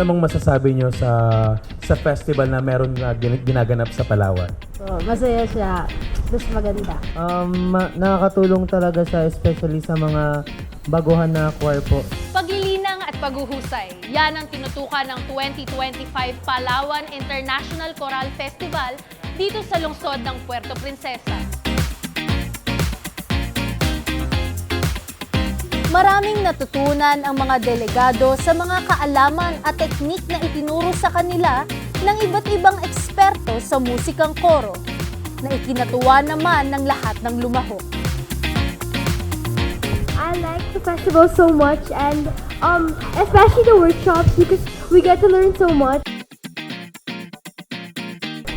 namang masasabi nyo sa sa festival na meron na gin- ginaganap sa Palawan? So, masaya siya. Mas maganda. Um, ma- nakakatulong talaga siya especially sa mga baguhan na choir po. Paglilinang at paghuhusay, yan ang tinutukan ng 2025 Palawan International Choral Festival dito sa lungsod ng Puerto Princesa. Maraming natutunan ang mga delegado sa mga kaalaman at teknik na itinuro sa kanila ng iba't ibang eksperto sa musikang koro na ikinatuwa naman ng lahat ng lumahok. I like the festival so much and um especially the workshops because we get to learn so much.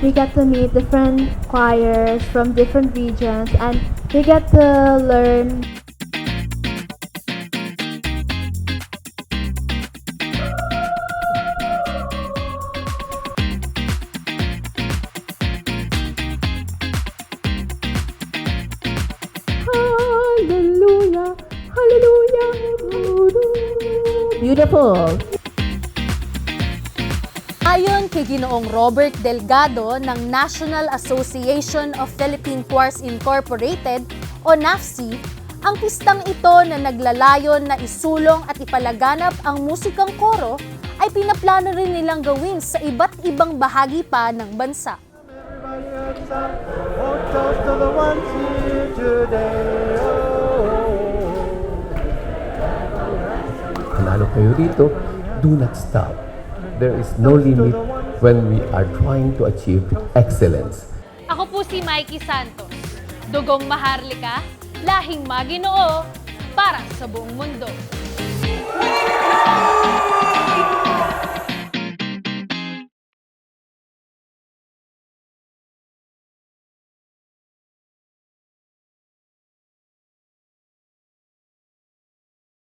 We get to meet different choirs from different regions and we get to learn Beautiful. Ayon kay Ginoong Robert Delgado ng National Association of Philippine Choirs Incorporated o NAFCI, ang pistang ito na naglalayon na isulong at ipalaganap ang musikang koro ay pinaplano rin nilang gawin sa iba't ibang bahagi pa ng bansa. Panalo kayo rito, do not stop. There is no limit when we are trying to achieve excellence. Ako po si Mikey Santos, dugong maharlika, lahing maginoo, para sa buong mundo.